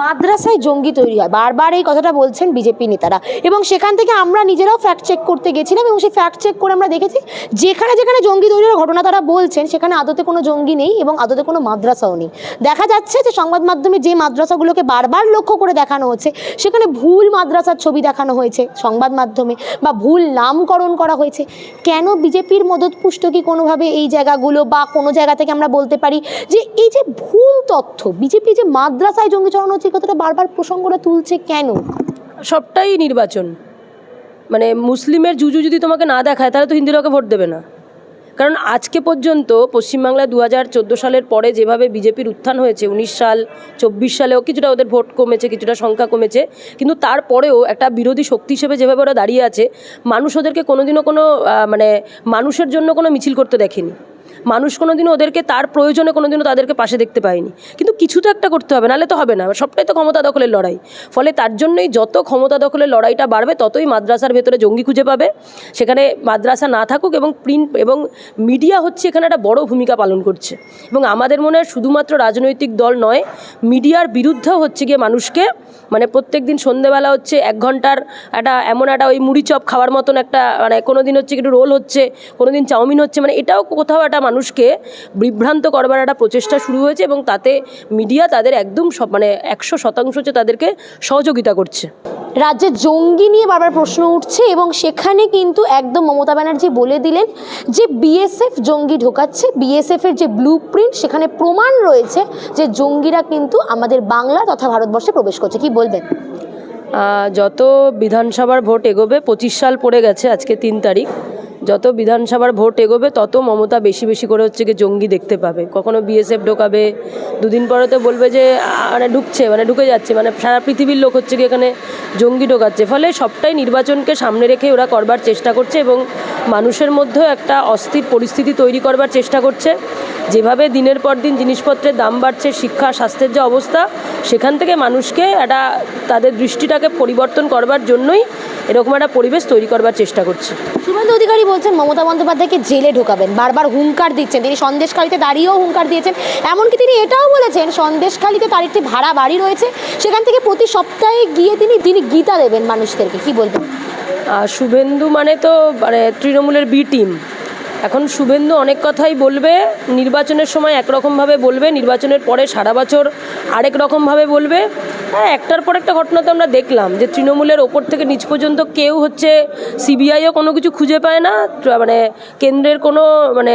মাদ্রাসায় জঙ্গি তৈরি হয়। বারবার এই কথাটা বলছেন বিজেপি নেতারা। এবং সেখান থেকে আমরা নিজেরাও ফ্যাক্ট চেক করতে গেছিলাম এবং সেই ফ্যাক্ট চেক করে আমরা দেখেছি, যেখানে যেখানে জঙ্গি তৈরির ঘটনা তারা বলছেন, সেখানে আদতে কোনো জঙ্গি নেই এবং আদতে কোনো মাদ্রাসাও নেই। দেখা যাচ্ছে যে সংবাদ মাধ্যমে যে মাদ্রাসাগুলোকে বারবার লক্ষ্য করে দেখানো হচ্ছে, সেখানে ভুল মাদ্রাসার ছবি দেখানো হয়েছে সংবাদ মাধ্যমে বা ভুল নামকরণ করা হয়েছে। কেন বিজেপির মদতপুষ্ট কি কোনোভাবে এই জায়গাগুলো বা কোনো জায়গা থেকে আমরা বলতে পারি যে এই যে ভুল তথ্য, বিজেপি যে মাদ্রাসায় জঙ্গি চড়ানো হচ্ছে এই কথাটা বারবার প্রসঙ্গটা তুলছে কেন? সবটাই নির্বাচন। মানে মুসলিমের জুজু যদি তোমাকে না দেখায়, তাহলে তো হিন্দু লোকে ভোট দেবে না। কারণ আজকে পর্যন্ত পশ্চিমবাংলায় দু হাজার চোদ্দ সালের পরে যেভাবে বিজেপির উত্থান হয়েছে, উনিশ সাল, চব্বিশ সালেও কিছুটা ওদের ভোট কমেছে, কিছুটা সংখ্যা কমেছে, কিন্তু তারপরেও একটা বিরোধী শক্তি হিসেবে যেভাবে ওরা দাঁড়িয়ে আছে, মানুষ ওদেরকে কোনোদিনও কোনো মানে মানুষের জন্য কোনো মিছিল করতে দেখেনি। মানুষ কোনোদিনও ওদেরকে তার প্রয়োজনে কোনোদিনও তাদেরকে পাশে দেখতে পায়নি। কিন্তু কিছু তো একটা করতে হবে, নাহলে তো হবে না। সবটাই তো ক্ষমতা দখলের লড়াই। ফলে তার জন্যই যত ক্ষমতা দখলের লড়াইটা বাড়বে, ততই মাদ্রাসার ভেতরে জঙ্গি খুঁজে পাবে। সেখানে মাদ্রাসা না থাকুক এবং প্রিন্ট এবং মিডিয়া হচ্ছে এখানে একটা বড় ভূমিকা পালন করছে। এবং আমাদের মনে হয় শুধুমাত্র রাজনৈতিক দল নয়, মিডিয়ার বিরুদ্ধেও হচ্ছে গিয়ে মানুষকে মানে প্রত্যেক দিন সন্ধেবেলা হচ্ছে এক ঘণ্টার একটা এমন একটা ওই মুড়ি চপ খাওয়ার মতন একটা মানে কোনো দিন হচ্ছে একটু রোল হচ্ছে কোনো দিন চাউমিন হচ্ছে মানে এটাও কোথাও একটা মানুষকে বিভ্রান্ত করবার একটা প্রচেষ্টা শুরু হয়েছে এবং তাতে মিডিয়া তাদের একদম সব মানে একশো শতাংশ হচ্ছে তাদেরকে সহযোগিতা করছে। রাজ্যে জঙ্গি নিয়ে বারবার প্রশ্ন উঠছে এবং সেখানে কিন্তু একদম মমতা ব্যানার্জি বলে দিলেন যে বিএসএফ জঙ্গি ঢোকাচ্ছে। বিএসএফ এর যে ব্লু প্রিন্ট সেখানে প্রমাণ রয়েছে যে জঙ্গিরা কিন্তু আমাদের বাংলা তথা ভারতবর্ষে প্রবেশ করছে। কি বলবেন? যত বিধানসভার ভোট এগোবে পঁচিশ সাল পড়ে গেছে আজকে তিন তারিখ। যত বিধানসভার ভোট এগোবে, তত মমতা বেশি বেশি করে হচ্ছে কি জঙ্গি দেখতে পাবে। কখনো বিএসএফ ঢোকাবে, দুদিন পরে তো বলবে যে মানে ঢুকছে মানে ঢুকে যাচ্ছে মানে সারা পৃথিবীর লোক হচ্ছে কি এখানে জঙ্গি ঢোকাচ্ছে। ফলে সবটাই নির্বাচনকে সামনে রেখে ওরা করবার চেষ্টা করছে এবং মানুষের মধ্যেও একটা অস্থির পরিস্থিতি তৈরি করবার চেষ্টা করছে। যেভাবে দিনের পর দিন জিনিসপত্রের দাম বাড়ছে, শিক্ষা, স্বাস্থ্যের যে অবস্থা, সেখান থেকে মানুষকে একটা, তাদের দৃষ্টিটাকে পরিবর্তন করবার জন্যই এরকম একটা পরিবেশ তৈরি করবার চেষ্টা করছি। শুভেন্দু অধিকারী বলছেন মমতা বন্দ্যোপাধ্যায়কে জেলে ঢোকাবেন বারবার হুঙ্কার দিচ্ছেন। তিনি সন্দেশখালিতে দাঁড়িয়েও হুঙ্কার দিয়েছেন। এমনকি তিনি এটাও বলেছেন সন্দেশখালিতে তার একটি ভাড়া বাড়ি রয়েছে। সেখান থেকে প্রতি সপ্তাহে গিয়ে তিনি তিনি গীতা দেবেন মানুষদেরকে। কি বলবেন? শুভেন্দু মানে তো মানে তৃণমূলের বি টিম। এখন শুভেন্দু অনেক কথাই বলবে, নির্বাচনের সময় একরকমভাবে বলবে, নির্বাচনের পরে সারা বছর আরেক রকমভাবে বলবে। হ্যাঁ একটার পর একটা ঘটনা তো আমরা দেখলাম যে তৃণমূলের ওপর থেকে নিচ পর্যন্ত কেউ হচ্ছে সিবিআইও কোনো কিছু খুঁজে পায় না মানে কেন্দ্রের কোনো মানে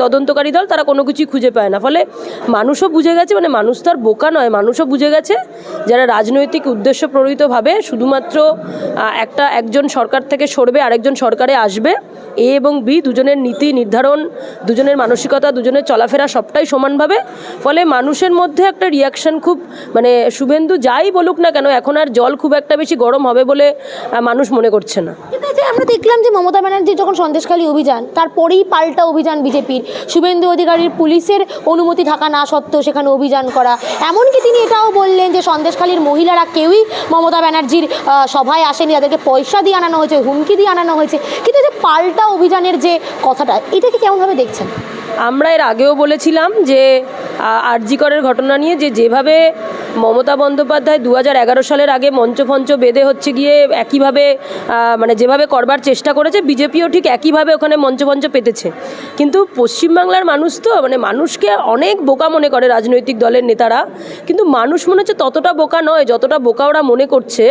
তদন্তকারী দল তারা কোনো কিছুই খুঁজে পায় না। ফলে মানুষও বুঝে গেছে মানে মানুষ তো আর বোকা নয়, মানুষও বুঝে গেছে যারা রাজনৈতিক উদ্দেশ্য প্রণীতভাবে শুধুমাত্র একটা একজন সরকার থেকে সরবে, আরেকজন সরকারে আসবে। এ এবং বি দুজনের নীতি নির্ধারণ, দুজনের মানসিকতা, দুজনের চলাফেরা সবটাই সমানভাবে, ফলে মানুষের মধ্যে একটা রিয়াকশন খুব মানে শুভেন্দু যাই বলুক না কেন, এখন আর জল খুব একটা বেশি গরম হবে বলে মানুষ মনে করছে না। আমরা দেখলাম যে মমতা ব্যানার্জি যখন সন্দেশখালী অভিযান, তারপরেই পাল্টা অভিযান বিজেপির, শুভেন্দু অধিকারীর পুলিশের অনুমতি থাকা না সত্ত্বেও সেখানে অভিযান করা। এমনকি তিনি এটাও বললেন যে সন্দেশখালীর মহিলারা কেউই মমতা ব্যানার্জির সভায় আসেনি, তাদেরকে পয়সা দিয়ে আনানো হয়েছে, হুমকি দিয়ে আনানো হয়েছে। কিন্তু যে পাল্টা অভিযানের যে কথাটা এটাকে কেমনভাবে দেখছেন? আমরা এর আগেও বলেছিলাম যে আরজিকরের ঘটনা নিয়ে যে যেভাবে মমতা বন্দ্যোপাধ্যায় দু সালের আগে মঞ্চ ফঞ্চ বেঁধে হচ্ছে গিয়ে একইভাবে মানে যেভাবে করবার চেষ্টা করেছে, বিজেপিও ঠিক একইভাবে ওখানে মঞ্চ ফঞ্চ পেতেছে। কিন্তু পশ্চিমবাংলার মানুষ তো মানে মানুষকে অনেক বোকা মনে করে রাজনৈতিক দলের নেতারা, কিন্তু মানুষ মনে হচ্ছে ততটা বোকা নয়, যতটা বোকা ওরা মনে করছে।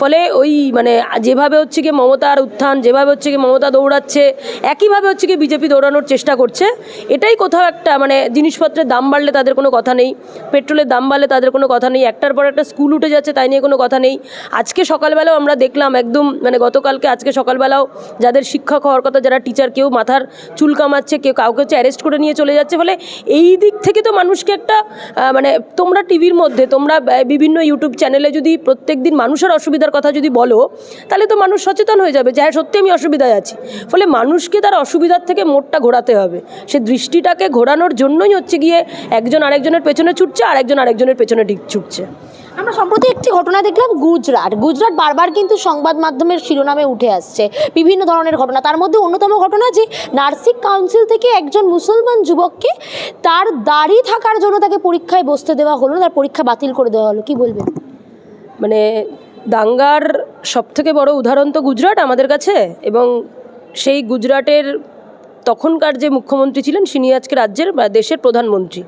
ফলে ওই মানে যেভাবে হচ্ছে গিয়ে মমতার উত্থান, যেভাবে হচ্ছে গিয়ে মমতা দৌড়াচ্ছে, একইভাবে হচ্ছে গিয়ে বিজেপি দৌড়ানোর চেষ্টা করছে, এটাই কোথাও একটা মানে জিনিসপত্রের দাম বাড়লে তাদের কোনো কথা নেই। পেট্রোলের দাম বাড়লে তাদের কোনো কথা নেই। একটার পর একটা স্কুল উঠে যাচ্ছে, তাই নিয়ে কোনো কথা নেই। আজকে সকালবেলাও আমরা দেখলাম একদম মানে গতকালকে, আজকে সকালবেলাও যাদের শিক্ষক হওয়ার কথা, যারা টিচার কেউ মাথার চুল কামাচ্ছে, কেউ কাউকে হচ্ছে অ্যারেস্ট করে নিয়ে চলে যাচ্ছে। ফলে এই দিক থেকে তো মানুষকে একটা মানে তোমরা টিভির মধ্যে, তোমরা বিভিন্ন ইউটিউব চ্যানেলে যদি প্রত্যেক দিন মানুষের অসুবিধার কথা যদি বলো, তাহলে তো মানুষ সচেতন হয়ে যাবে যে হ্যাঁ সত্যি আমি অসুবিধায় আছি। ফলে মানুষকে তার অসুবিধার থেকে মোটটা ঘোরাতে হবে। সে দৃষ্টিটাকে ঘোরানোর জন্যই হচ্ছে গিয়ে একজন আরেকজনের পেছনে ছুটছে আর একজন আরেকজনের পেছনে ছুটছে। আমরা সম্প্রতি একটি ঘটনা দেখলাম গুজরাট। গুজরাট বারবার কিন্তু সংবাদ মাধ্যমের শিরোনামে উঠে আসছে। বিভিন্ন ধরনের ঘটনা। তার মধ্যে অন্যতম ঘটনা যে নার্সিং কাউন্সিল থেকে একজন মুসলমান যুবককে তার দাড়ি থাকার জন্য তাকে পরীক্ষায় বসতে দেওয়া হলো না, তার পরীক্ষা বাতিল করে দেওয়া হলো। কি বলবেন? মানে দাঙ্গার সবথেকে বড় উদাহরণ তো গুজরাট আমাদের কাছে এবং সেই গুজরাটের তখনকার যে মুখ্যমন্ত্রী ছিলেন তিনি আজকে রাজ্যের, বা দেশের প্রধানমন্ত্রী।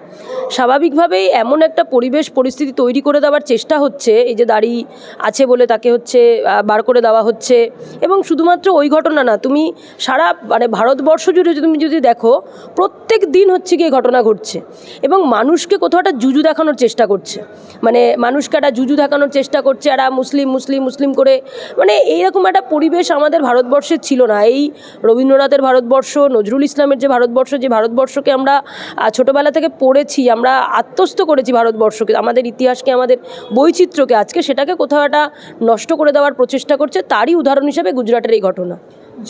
স্বাভাবিকভাবেই এমন একটা পরিবেশ, পরিস্থিতি তৈরি করে দেওয়ার চেষ্টা হচ্ছে, এই যে দাড়ি আছে বলে তাকে হচ্ছে বার করে দেওয়া হচ্ছে। এবং শুধুমাত্র ওই ঘটনা না, তুমি সারা মানে ভারতবর্ষ জুড়ে তুমি যদি দেখো, প্রত্যেক দিন হচ্ছে গিয়ে ঘটনা ঘটছে। এবং মানুষকে কোথাও একটা জুজু দেখানোর চেষ্টা করছে। মানে মানুষকে একটা জুজু দেখানোর চেষ্টা করছে একটা মুসলিম মুসলিম মুসলিম করে। মানে এইরকম একটা পরিবেশ আমাদের ভারতবর্ষের ছিল না। এই রবীন্দ্রনাথের ভারতবর্ষ, নজরুল ইসলামের যে ভারতবর্ষ, যে ভারতবর্ষকে আমরা ছোটোবেলা থেকে পড়েছি, আমরা আত্মস্থ করেছি ভারতবর্ষকে, আমাদের ইতিহাসকে, আমাদের বৈচিত্র্যকে, আজকে সেটাকে কোথাও একটা নষ্ট করে দেওয়ার প্রচেষ্টা করছে, তারই উদাহরণ হিসেবে গুজরাটের এই ঘটনা।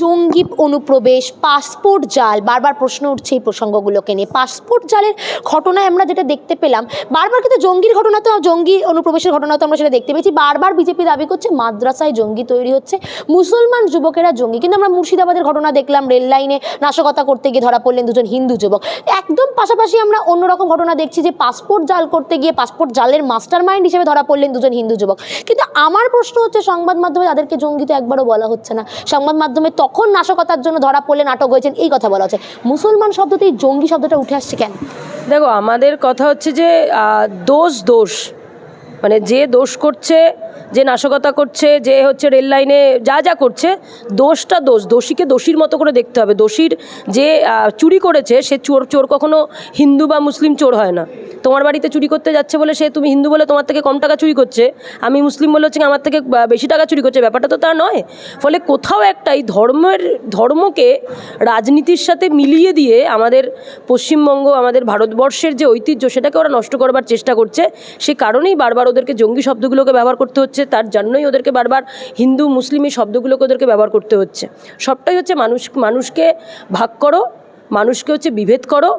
জঙ্গি অনুপ্রবেশ, পাসপোর্ট জাল, বারবার প্রশ্ন উঠছে এই প্রসঙ্গগুলোকে নিয়ে। পাসপোর্ট জালের ঘটনায় আমরা যেটা দেখতে পেলাম, বারবার কিন্তু জঙ্গির ঘটনা তো, জঙ্গি অনুপ্রবেশের ঘটনা তো আমরা সেটা দেখতে পেয়েছি। বারবার বিজেপি দাবি করছে মাদ্রাসায় জঙ্গি তৈরি হচ্ছে। মুসলমান যুবকেরা জঙ্গি, কিন্তু আমরা মুর্শিদাবাদের ঘটনা দেখলাম, রেল লাইনে নাশকতা করতে গিয়ে ধরা পড়লেন দুজন হিন্দু যুবক। একদম পাশাপাশি আমরা অন্যরকম ঘটনা দেখছি যে পাসপোর্ট জাল করতে গিয়ে পাসপোর্ট জালের মাস্টার মাইন্ড হিসেবে ধরা পড়লেন দুজন হিন্দু যুবক। কিন্তু আমার প্রশ্ন হচ্ছে, সংবাদ মাধ্যমে তাদেরকে জঙ্গি তো একবারও বলা হচ্ছে না। সংবাদ মাধ্যমে তখন নাশকতার জন্য ধরা পড়লে নাটক হয়েছেন, এই কথা বলা হচ্ছে। মুসলমান শব্দতে এই জঙ্গি শব্দটা উঠে আসছে কেন? দেখো, আমাদের কথা হচ্ছে যে দোষ দোষ। মানে যে দোষ করছে যে নাশকতা করছে, যে হচ্ছে রেল লাইনে যা যা করছে, দোষটা দোষ, দোষীকে দোষীর মতো করে দেখতে হবে। দোষীর যে চুরি করেছে, সে চোর চোর কখনো হিন্দু বা মুসলিম চোর হয় না। তোমার বাড়িতে চুরি করতে যাচ্ছে বলে সে তুমি হিন্দু বলে তোমার থেকে কম টাকা চুরি করছে, আমি মুসলিম বলে হচ্ছে আমার থেকে বেশি টাকা চুরি করছে, ব্যাপারটা তো তা নয়। ফলে কোথাও একটা এই ধর্মের, ধর্মকে রাজনীতির সাথে মিলিয়ে দিয়ে আমাদের পশ্চিমবঙ্গ, আমাদের ভারতবর্ষের যে ঐতিহ্য, সেটাকে ওরা নষ্ট করবার চেষ্টা করছে। সে কারণেই বারবার ওদেরকে জঙ্গি শব্দগুলোকে ব্যবহার করতে হচ্ছে, তার জন্যই ওদেরকে বারবার হিন্দু, মুসলিম এই শব্দগুলোকে ওদেরকে ব্যবহার করতে হচ্ছে। সবটাই হচ্ছে মানুষ, মানুষকে ভাগ করো, মানুষকে হচ্ছে বিভেদ করো,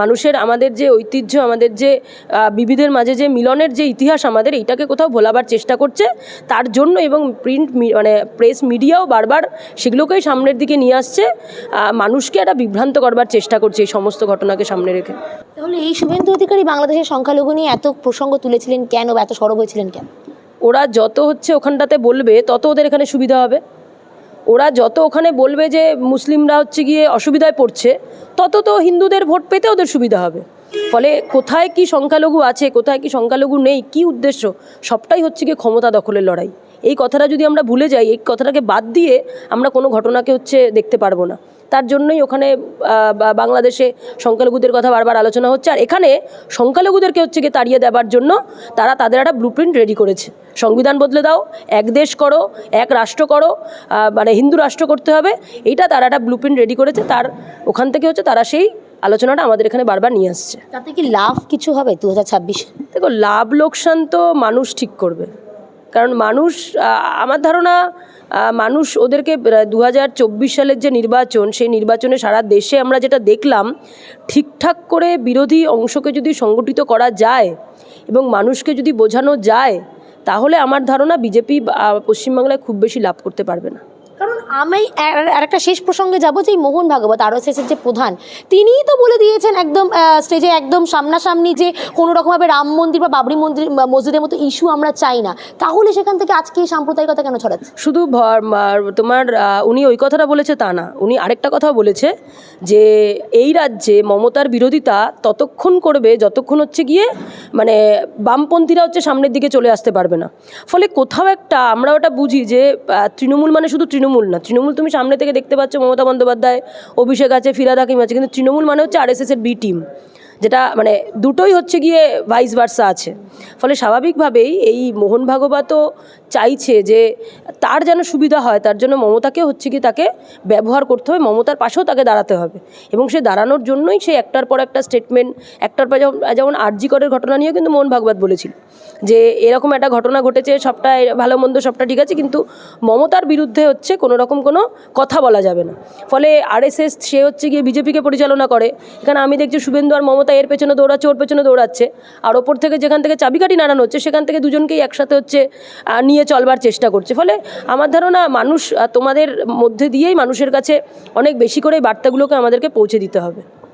মানুষের আমাদের যে ঐতিহ্য, আমাদের যে বিবিধের মাঝে যে মিলনের যে ইতিহাস আমাদের, এইটাকে কোথাও ভোলাবার চেষ্টা করছে। তার জন্য এবং প্রিন্ট মানে প্রেস মিডিয়াও বারবার সেগুলোকেই সামনের দিকে নিয়ে আসছে। মানুষকে একটা বিভ্রান্ত করবার চেষ্টা করছে এই সমস্ত ঘটনাকে সামনে রেখে। তাহলে এই শুভেন্দু অধিকারী বাংলাদেশের সংখ্যালঘু নিয়ে এত প্রসঙ্গ তুলেছিলেন কেন বা এত সরব হয়েছিলেন কেন? ওরা যত হচ্ছে ওখানটাতে বলবে, তত ওদের এখানে সুবিধা হবে। ওরা যত ওখানে বলবে যে মুসলিমরা হচ্ছে গিয়ে অসুবিধায় পড়ছে, তত তো হিন্দুদের ভোট পেতে ওদের সুবিধা হবে। ফলে কোথায় কি সংখ্যালঘু আছে, কোথায় কি সংখ্যালঘু নেই, কি উদ্দেশ্য, সবটাই হচ্ছে গিয়ে ক্ষমতা দখলের লড়াই। এই কথাটা যদি আমরা ভুলে যাই, এই কথাটাকে বাদ দিয়ে আমরা কোনো ঘটনাকে হচ্ছে দেখতে পারব না। তার জন্যই ওখানে বা- বাংলাদেশে সংখ্যালঘুদের কথা বারবার আলোচনা হচ্ছে। আর এখানে সংখ্যালঘুদেরকে হচ্ছে গিয়ে তাড়িয়ে দেওয়ার জন্য তারা তাদের একটা ব্লুপ্রিন্ট রেডি করেছে। সংবিধান বদলে দাও এক দেশ করো এক রাষ্ট্র করো মানে হিন্দু রাষ্ট্র করতে হবে। এইটা তারা একটা ব্লুপ্রিন্ট রেডি করেছে। তার ওখান থেকে হচ্ছে তারা সেই আলোচনাটা আমাদের এখানে বারবার নিয়ে আসছে। তাতে কি লাভ কিছু হবে দু হাজার ছাব্বিশে? দেখো লাভ লোকসান তো মানুষ ঠিক করবে। কারণ মানুষ আমার ধারণা মানুষ ওদেরকে দু হাজার চব্বিশ সালের যে নির্বাচন, সেই নির্বাচনে সারা দেশে আমরা যেটা দেখলাম, ঠিকঠাক করে বিরোধী অংশকে যদি সংগঠিত করা যায় এবং মানুষকে যদি বোঝানো যায়, তাহলে আমার ধারণা বিজেপি পশ্চিমবাংলায় খুব বেশি লাভ করতে পারবে না। আমি আর- আর একটা শেষ প্রসঙ্গে যাব যে মোহন ভাগবত আর এর যে প্রধান, তিনিই তো বলে দিয়েছেন একদম স্টেজে একদম সামনাসামনি যে কোনো রকমভাবে রাম মন্দির বা বাবরি মন্দির মসজিদের মতো ইস্যু আমরা চাই না। তাহলে সেখান থেকে আজকে এই সাম্প্রদায়িকতা কেন ছড়াচ্ছে? শুধু তোমার উনি ওই কথাটা বলেছে তা না। উনি আরেকটা কথাও বলেছে যে এই রাজ্যে মমতার বিরোধিতা ততক্ষণ করবে যতক্ষণ হচ্ছে গিয়ে মানে বামপন্থীরা হচ্ছে সামনের দিকে চলে আসতে পারবে না। ফলে কোথাও একটা আমরা ওটা বুঝি যে তৃণমূল মানে শুধু তৃণমূল না তৃণমূল তুমি সামনে থেকে দেখতে পাচ্ছ মমতা বন্দ্যোপাধ্যায়, অভিষেক আছে, ফিরাদ হাকিম আছে, কিন্তু তৃণমূল মানে হচ্ছে আরএসএসের বি টিম যেটা মানে দুটোই হচ্ছে গিয়ে ভাইস ভার্সা আছে। ফলে স্বাভাবিকভাবেই এই মোহন ভাগবতও চাইছে যে তার যেন সুবিধা হয় তার জন্য মমতাকে হচ্ছে কি তাকে ব্যবহার করতে হবে মমতার পাশেও তাকে দাঁড়াতে হবে। এবং সে দাঁড়ানোর জন্যই সে একটার পর একটা স্টেটমেন্ট একটার পর যেমন যেমন আরজি করের ঘটনা নিয়েও কিন্তু মোহন ভাগবত বলেছিল যে এরকম একটা ঘটনা ঘটেছে সবটা ভালো মন্দ সবটা ঠিক আছে কিন্তু মমতার বিরুদ্ধে হচ্ছে কোনো রকম কোনো কথা বলা যাবে না। ফলে আরএসএস সে হচ্ছে গিয়ে বিজেপিকে পরিচালনা করে। এখানে আমি দেখছি শুভেন্দু আর মমতা এর পেছনে দৌড়াচ্ছে ওর পেছনে দৌড়াচ্ছে। আর ওপর থেকে যেখান থেকে চাবিকাঠি নাড়ানো হচ্ছে সেখান থেকে দুজনকেই একসাথে হচ্ছে আহ, নিয়ে চলবার চেষ্টা করছে। ফলে আমার ধারণা মানুষ তোমাদের মধ্যে দিয়েই মানুষের কাছে অনেক বেশি করে বার্তাগুলোকে আমাদেরকে পৌঁছে দিতে হবে।